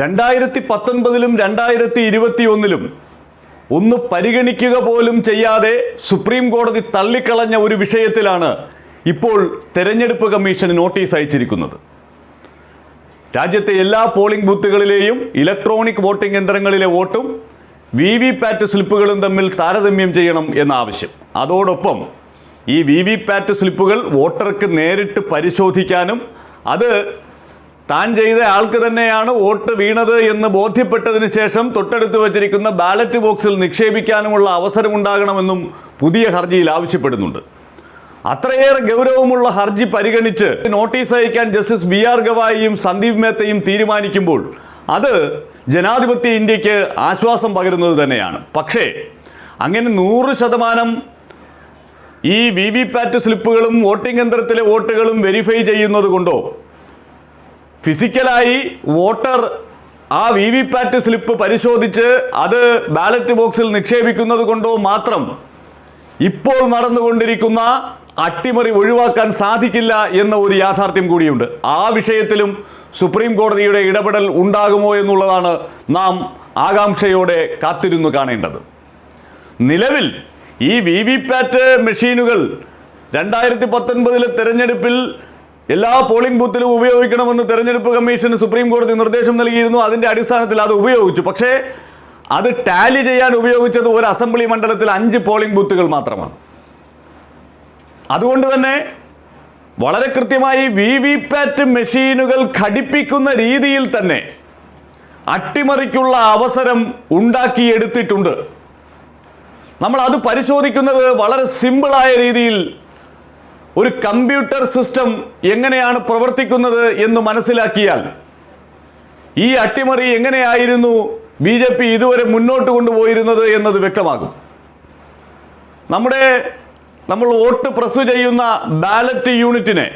രണ്ടായിരത്തി പത്തൊൻപതിലും രണ്ടായിരത്തി ഇരുപത്തി ഒന്നിലും ഒന്ന് പരിഗണിക്കുക പോലും ചെയ്യാതെ സുപ്രീം കോടതി തള്ളിക്കളഞ്ഞ ഒരു വിഷയത്തിലാണ് ഇപ്പോൾ തെരഞ്ഞെടുപ്പ് കമ്മീഷൻ നോട്ടീസ് അയച്ചിരിക്കുന്നത്. രാജ്യത്തെ എല്ലാ പോളിംഗ് ബൂത്തുകളിലെയും ഇലക്ട്രോണിക് വോട്ടിംഗ് യന്ത്രങ്ങളിലെ വോട്ടും വി വി പാറ്റ് സ്ലിപ്പുകളും തമ്മിൽ താരതമ്യം ചെയ്യണം എന്ന ആവശ്യം. അതോടൊപ്പം ഈ വി വി പാറ്റ് സ്ലിപ്പുകൾ വോട്ടർക്ക് നേരിട്ട് പരിശോധിക്കാനും അത് താൻ ചെയ്ത ആൾക്ക് തന്നെയാണ് വോട്ട് വീണത് എന്ന് ബോധ്യപ്പെട്ടതിന് ശേഷം തൊട്ടടുത്ത് വച്ചിരിക്കുന്ന ബാലറ്റ് ബോക്സിൽ നിക്ഷേപിക്കാനുമുള്ള അവസരമുണ്ടാകണമെന്നും പുതിയ ഹർജിയിൽ ആവശ്യപ്പെടുന്നുണ്ട്. അത്രയേറെ ഗൗരവമുള്ള ഹർജി പരിഗണിച്ച് നോട്ടീസ് അയക്കാൻ ജസ്റ്റിസ് ബി ആർ ഗവായിയും സന്ദീപ് മേത്തയും തീരുമാനിക്കുമ്പോൾ അത് ജനാധിപത്യ ഇന്ത്യയ്ക്ക് ആശ്വാസം പകരുന്നത് തന്നെയാണ്. പക്ഷേ അങ്ങനെ നൂറ് ശതമാനം ഈ വി വി പാറ്റ് സ്ലിപ്പുകളും വോട്ടിംഗ് യന്ത്രത്തിലെ വോട്ടുകളും വെരിഫൈ ചെയ്യുന്നത് കൊണ്ടോ ഫിസിക്കലായി വോട്ടർ ആ വി വി പാറ്റ് സ്ലിപ്പ് പരിശോധിച്ച് അത് ബാലറ്റ് ബോക്സിൽ നിക്ഷേപിക്കുന്നത് കൊണ്ടോ മാത്രം ഇപ്പോൾ നടന്നുകൊണ്ടിരിക്കുന്ന അട്ടിമറി ഒഴിവാക്കാൻ സാധിക്കില്ല എന്ന ഒരു യാഥാർത്ഥ്യം കൂടിയുണ്ട്. ആ വിഷയത്തിലും സുപ്രീം കോടതിയുടെ ഇടപെടൽ ഉണ്ടാകുമോ എന്നുള്ളതാണ് നാം ആകാംക്ഷയോടെ കാത്തിരുന്നു കാണേണ്ടത്. നിലവിൽ ഈ വി വി പാറ്റ് മെഷീനുകൾ രണ്ടായിരത്തി പത്തൊൻപതിലെ തെരഞ്ഞെടുപ്പിൽ എല്ലാ പോളിംഗ് ബൂത്തിലും ഉപയോഗിക്കണമെന്ന് തെരഞ്ഞെടുപ്പ് കമ്മീഷന് സുപ്രീം കോടതി നിർദ്ദേശം നൽകിയിരുന്നു. അതിന്റെ അടിസ്ഥാനത്തിൽ അത് ഉപയോഗിച്ചു. പക്ഷേ അത് ടാലി ചെയ്യാൻ ഉപയോഗിച്ചത് ഒരു അസംബ്ലി മണ്ഡലത്തിൽ അഞ്ച് പോളിംഗ് ബൂത്തുകൾ മാത്രമാണ്. അതുകൊണ്ട് തന്നെ വളരെ കൃത്യമായി വി വി പാറ്റ് മെഷീനുകൾ ഘടിപ്പിക്കുന്ന രീതിയിൽ തന്നെ അട്ടിമറിക്കുള്ള അവസരം ഉണ്ടാക്കിയെടുത്തിട്ടുണ്ട്. നമ്മൾ അത് പരിശോധിക്കുന്നത് വളരെ സിമ്പിളായ രീതിയിൽ ഒരു കമ്പ്യൂട്ടർ സിസ്റ്റം എങ്ങനെയാണ് പ്രവർത്തിക്കുന്നത് എന്ന് മനസ്സിലാക്കിയാൽ ഈ അട്ടിമറി എങ്ങനെയായിരുന്നു ബി ജെ പി ഇതുവരെ മുന്നോട്ട് കൊണ്ടുപോയിരുന്നത് എന്നത് വ്യക്തമാകും. നമ്മുടെ നമ്മൾ വോട്ട് പ്രസ് ചെയ്യുന്ന ബാലറ്റ് യൂണിറ്റിനെ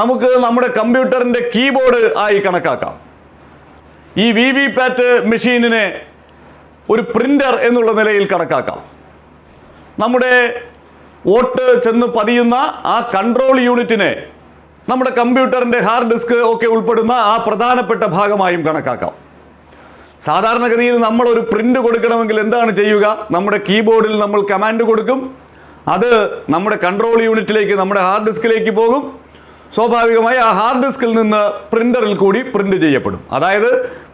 നമുക്ക് നമ്മുടെ കമ്പ്യൂട്ടറിന്റെ കീബോർഡ് ആയി കണക്കാക്കാം. ഈ വി വി പാറ്റ് മെഷീനിനെ ഒരു പ്രിന്റർ എന്നുള്ള നിലയിൽ കണക്കാക്കാം. നമ്മുടെ വോട്ട് ചെന്ന് പതിയുന്ന ആ കൺട്രോൾ യൂണിറ്റിനെ നമ്മുടെ കമ്പ്യൂട്ടറിന്റെ ഹാർഡ് ഡിസ്ക് ഒക്കെ ഉൾപ്പെടുന്ന ആ പ്രധാനപ്പെട്ട ഭാഗമായും കണക്കാക്കാം. സാധാരണഗതിയിൽ നമ്മൾ ഒരു പ്രിന്റ് കൊടുക്കണമെങ്കിൽ എന്താണ് ചെയ്യുക? നമ്മുടെ കീബോർഡിൽ നമ്മൾ കമാൻഡ് കൊടുക്കും. അത് നമ്മുടെ കൺട്രോൾ യൂണിറ്റിലേക്ക് നമ്മുടെ ഹാർഡ് ഡിസ്കിലേക്ക് പോകും. സ്വാഭാവികമായി ആ ഹാർഡ് ഡിസ്കിൽ നിന്ന് പ്രിന്ററിൽ കൂടി പ്രിന്റ് ചെയ്യപ്പെടും. അതായത്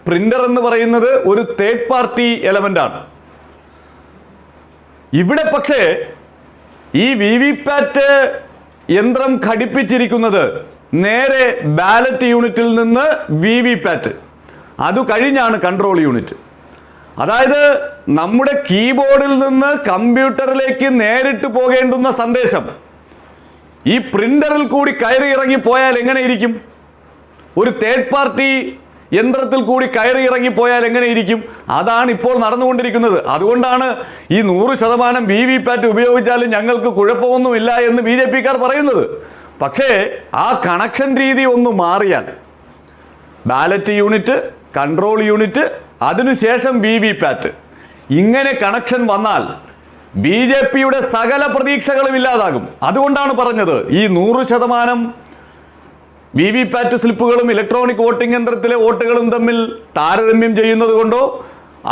പ്രിന്റർ എന്ന് പറയുന്നത് ഒരു തേർഡ് പാർട്ടി എലമെന്റാണ് ഇവിടെ പക്ഷേ ഈ വി വി പാറ്റ് യന്ത്രം ഘടിപ്പിച്ചിരിക്കുന്നത് നേരെ ബാലറ്റ് യൂണിറ്റിൽ നിന്ന് വി വി പാറ്റ് അത് കഴിഞ്ഞാണ് കൺട്രോൾ യൂണിറ്റ് അതായത് നമ്മുടെ കീബോർഡിൽ നിന്ന് കമ്പ്യൂട്ടറിലേക്ക് നേരിട്ട് പോകേണ്ടുന്ന സന്ദേശം. ഈ പ്രിന്ററിൽ കൂടി കയറി ഇറങ്ങി പോയാൽ എങ്ങനെയിരിക്കും ഒരു തേർഡ് പാർട്ടി യന്ത്രത്തിൽ കൂടി കയറി ഇറങ്ങിപ്പോയാൽ എങ്ങനെ ഇരിക്കും? അതാണ് ഇപ്പോൾ നടന്നുകൊണ്ടിരിക്കുന്നത്. അതുകൊണ്ടാണ് ഈ നൂറ് ശതമാനം വി വി പാറ്റ് ഉപയോഗിച്ചാലും ഞങ്ങൾക്ക് കുഴപ്പമൊന്നുമില്ല എന്ന് ബി ജെ പിക്കാർ പറയുന്നത്. പക്ഷേ ആ കണക്ഷൻ രീതി ഒന്ന് മാറിയാൽ ബാലറ്റ് യൂണിറ്റ് കൺട്രോൾ യൂണിറ്റ് അതിനുശേഷം വി വി പാറ്റ്. ഇങ്ങനെ കണക്ഷൻ വന്നാൽ ബി ജെ പിയുടെ സകല പ്രതീക്ഷകളും ഇല്ലാതാകും. അതുകൊണ്ടാണ് പറഞ്ഞത് ഈ നൂറ് ശതമാനം വി വി പാറ്റ് സ്ലിപ്പുകളും ഇലക്ട്രോണിക് വോട്ടിംഗ് യന്ത്രത്തിലെ വോട്ടുകളും തമ്മിൽ താരതമ്യം ചെയ്യുന്നത് കൊണ്ടോ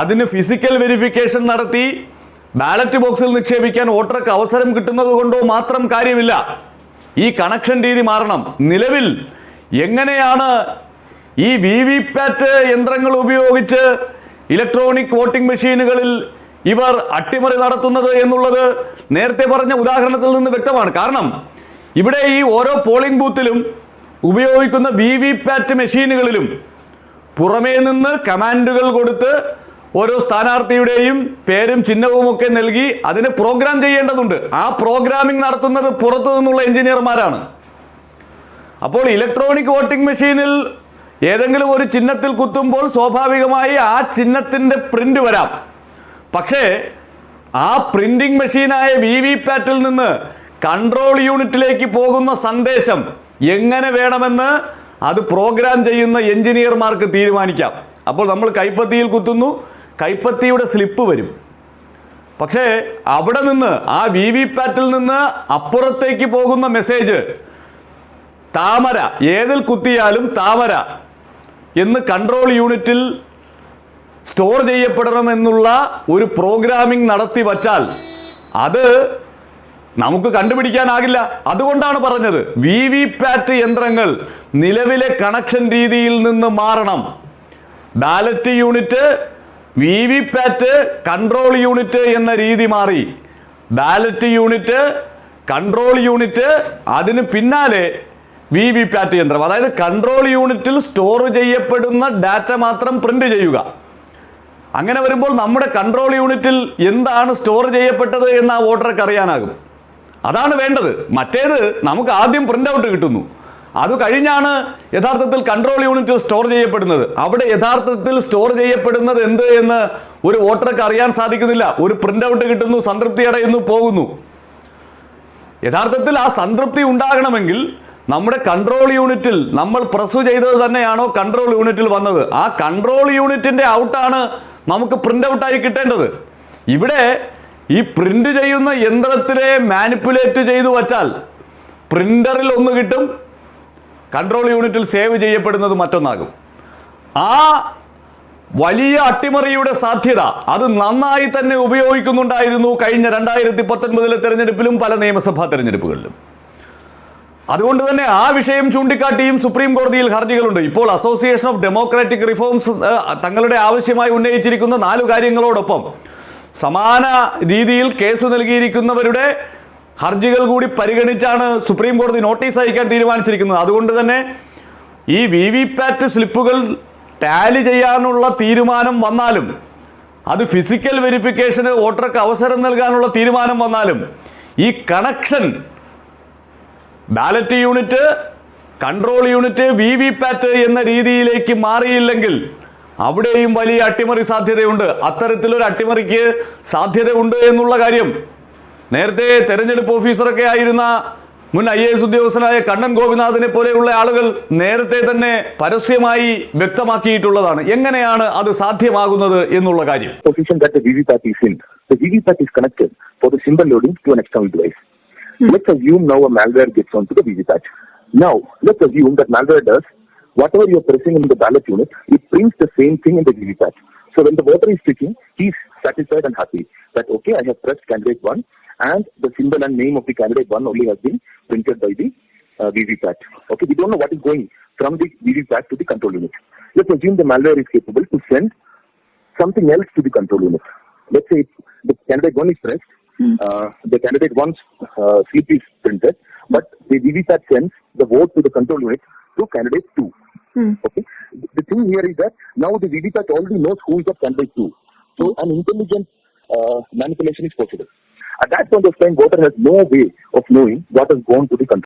അതിന് ഫിസിക്കൽ വെരിഫിക്കേഷൻ നടത്തി ബാലറ്റ് ബോക്സിൽ നിക്ഷേപിക്കാൻ വോട്ടർക്ക് അവസരം കിട്ടുന്നത് കൊണ്ടോ മാത്രം കാര്യമില്ല. ഈ കണക്ഷൻ രീതി മാറണം. നിലവിൽ എങ്ങനെയാണ് ഈ വി വി പാറ്റ് യന്ത്രങ്ങൾ ഉപയോഗിച്ച് ഇലക്ട്രോണിക് വോട്ടിംഗ് മെഷീനുകളിൽ ഇവർ അട്ടിമറി നടത്തുന്നത് എന്നുള്ളത് നേരത്തെ പറഞ്ഞ ഉദാഹരണത്തിൽ നിന്ന് വ്യക്തമാണ്. കാരണം ഇവിടെ ഈ ഓരോ പോളിംഗ് ബൂത്തിലും ഉപയോഗിക്കുന്ന വി വി പാറ്റ് മെഷീനുകളിലും പുറമേ നിന്ന് കമാൻഡുകൾ കൊടുത്ത് ഓരോ സ്ഥാനാർത്ഥിയുടെയും പേരും ചിഹ്നവും ഒക്കെ നൽകി അതിനെ പ്രോഗ്രാം ചെയ്യേണ്ടതുണ്ട്. ആ പ്രോഗ്രാമിംഗ് നടത്തുന്നത് പുറത്തു നിന്നുള്ള എഞ്ചിനീയർമാരാണ്. അപ്പോൾ ഇലക്ട്രോണിക് വോട്ടിംഗ് മെഷീനിൽ ഏതെങ്കിലും ഒരു ചിഹ്നത്തിൽ കുത്തുമ്പോൾ സ്വാഭാവികമായി ആ ചിഹ്നത്തിന്റെ പ്രിന്റ് വരാം. പക്ഷേ ആ പ്രിന്റിംഗ് മെഷീനായ വി വി പാറ്റിൽ നിന്ന് കൺട്രോൾ യൂണിറ്റിലേക്ക് പോകുന്ന സന്ദേശം എങ്ങനെ വേണമെന്ന് അത് പ്രോഗ്രാം ചെയ്യുന്ന എഞ്ചിനീയർമാർക്ക് തീരുമാനിക്കാം. അപ്പോൾ നമ്മൾ കൈപ്പത്തിയിൽ കുത്തുന്നു. കൈപ്പത്തിയുടെ സ്ലിപ്പ് വരും. പക്ഷേ അവിടെ നിന്ന് ആ വി വി പാറ്റിൽ നിന്ന് അപ്പുറത്തേക്ക് പോകുന്ന മെസ്സേജ് താമര ഏതിൽ കുത്തിയാലും താമര എന്ന് കൺട്രോൾ യൂണിറ്റിൽ സ്റ്റോർ ചെയ്യപ്പെടണമെന്നുള്ള ഒരു പ്രോഗ്രാമിംഗ് നടത്തി വച്ചാൽ അത് നമുക്ക് കണ്ടുപിടിക്കാനാകില്ല. അതുകൊണ്ടാണ് പറഞ്ഞത് വി വി പാറ്റ് യന്ത്രങ്ങൾ നിലവിലെ കണക്ഷൻ രീതിയിൽ നിന്ന് മാറണം. Ballot unit V V PAT control unit എന്ന രീതി മാറി. ബാലറ്റ് യൂണിറ്റ് കൺട്രോൾ യൂണിറ്റ് അതിന് പിന്നാലെ വി വി പാറ്റ് യന്ത്രം. അതായത് കൺട്രോൾ യൂണിറ്റിൽ സ്റ്റോർ ചെയ്യപ്പെടുന്ന ഡാറ്റ മാത്രം പ്രിന്റ് ചെയ്യുക. അങ്ങനെ വരുമ്പോൾ നമ്മുടെ കൺട്രോൾ യൂണിറ്റിൽ എന്താണ് സ്റ്റോർ ചെയ്യപ്പെട്ടത് എന്ന് ആ വോട്ടർക്ക് അറിയാനാകും. അതാണ് വേണ്ടത്. മറ്റേത് നമുക്ക് ആദ്യം പ്രിന്റ് ഔട്ട് കിട്ടുന്നു. അത് കഴിഞ്ഞാണ് യഥാർത്ഥത്തിൽ കൺട്രോൾ യൂണിറ്റിൽ സ്റ്റോർ ചെയ്യപ്പെടുന്നത്. അവിടെ യഥാർത്ഥത്തിൽ സ്റ്റോർ ചെയ്യപ്പെടുന്നത് എന്ത് എന്ന് ഒരു വോട്ടർക്ക് അറിയാൻ സാധിക്കുന്നില്ല. ഒരു പ്രിന്റ് ഔട്ട് കിട്ടുന്നു സംതൃപ്തി അടയുന്നു പോകുന്നു. യഥാർത്ഥത്തിൽ ആ സംതൃപ്തി ഉണ്ടാകണമെങ്കിൽ നമ്മുടെ കൺട്രോൾ യൂണിറ്റിൽ നമ്മൾ പ്രസ് ചെയ്തത് തന്നെയാണോ കൺട്രോൾ യൂണിറ്റിൽ വന്നത്? ആ കൺട്രോൾ യൂണിറ്റിന്റെ ഔട്ടാണ് നമുക്ക് പ്രിന്റ് ഔട്ടായി കിട്ടേണ്ടത്. ഇവിടെ ഈ പ്രിന്റ് ചെയ്യുന്ന യന്ത്രത്തിനെ മാനിപ്പുലേറ്റ് ചെയ്തു വച്ചാൽ പ്രിന്ററിൽ ഒന്ന് കിട്ടും കൺട്രോൾ യൂണിറ്റിൽ സേവ് ചെയ്യപ്പെടുന്നത് മറ്റൊന്നാകും. ആ വലിയ അട്ടിമറിയുടെ സാധ്യത അത് നന്നായി തന്നെ ഉപയോഗിക്കുന്നുണ്ടായിരുന്നു കഴിഞ്ഞ രണ്ടായിരത്തി പത്തൊൻപതിലെ തെരഞ്ഞെടുപ്പിലും പല നിയമസഭാ തെരഞ്ഞെടുപ്പുകളിലും. അതുകൊണ്ട് തന്നെ ആ വിഷയം ചൂണ്ടിക്കാട്ടിയും സുപ്രീം കോടതിയിൽ ഹർജികളുണ്ട്. ഇപ്പോൾ അസോസിയേഷൻ ഓഫ് ഡെമോക്രാറ്റിക് റിഫോംസ് തങ്ങളുടെ ആവശ്യമായി ഉന്നയിച്ചിരിക്കുന്ന നാലു കാര്യങ്ങളോടൊപ്പം സമാന രീതിയിൽ കേസ് നൽകിയിരിക്കുന്നവരുടെ ഹർജികൾ കൂടി പരിഗണിച്ചാണ് സുപ്രീം കോടതി നോട്ടീസ് അയക്കാൻ തീരുമാനിച്ചിരിക്കുന്നത്. അതുകൊണ്ട് തന്നെ ഈ വി വി പാറ്റ് സ്ലിപ്പുകൾ ടാലി ചെയ്യാനുള്ള തീരുമാനം വന്നാലും അത് ഫിസിക്കൽ വെരിഫിക്കേഷന് വോട്ടർക്ക് അവസരം നൽകാനുള്ള തീരുമാനം വന്നാലും ഈ connection ballot unit control unit V V PAT എന്ന രീതിയിലേക്ക് മാറിയില്ലെങ്കിൽ അവിടെയും വലിയ അട്ടിമറി സാധ്യതയുണ്ട് അത്തരത്തിലൊരു അട്ടിമറിക്ക് സാധ്യതയുണ്ട് എന്നുള്ള കാര്യം നേരത്തെ തെരഞ്ഞെടുപ്പ് ഓഫീസറൊക്കെ ആയിരുന്ന മുൻ ഐ എസ് ഉദ്യോഗസ്ഥനായ കണ്ണൻ ഗോപിനാഥിനെ പോലെയുള്ള ആളുകൾ നേരത്തെ തന്നെ പരസ്യമായി വ്യക്തമാക്കിയിട്ടുള്ളതാണ് എങ്ങനെയാണ് അത് സാധ്യമാകുന്നത് എന്നുള്ള കാര്യം position that the VVPAT is in. The VVPAT is connected for the symbol loading to an external device. Let's assume now a malware gets onto the VVPAT. Now, let's assume that malware does whatever you're pressing in the ballot unit, it prints the same thing in the VVPAT. So when the voter is clicking, he's satisfied and happy that okay, I have pressed candidate one, and the symbol and name of the candidate one only has been printed by the uh, VVPAT. Okay, we don't know what is going from the VVPAT to the control unit. Let's assume the malware is capable to send something else to the control unit. Let's say the candidate one is pressed, uh, the candidate one's uh, slip is printed, but the VVPAT sends the vote to the control unit to candidate two. Okay. The thing here is that now the VVPAT already knows who is the candidate two. So an intelligent uh, manipulation is possible. At that point of time, voter has no way of knowing what has gone to the control.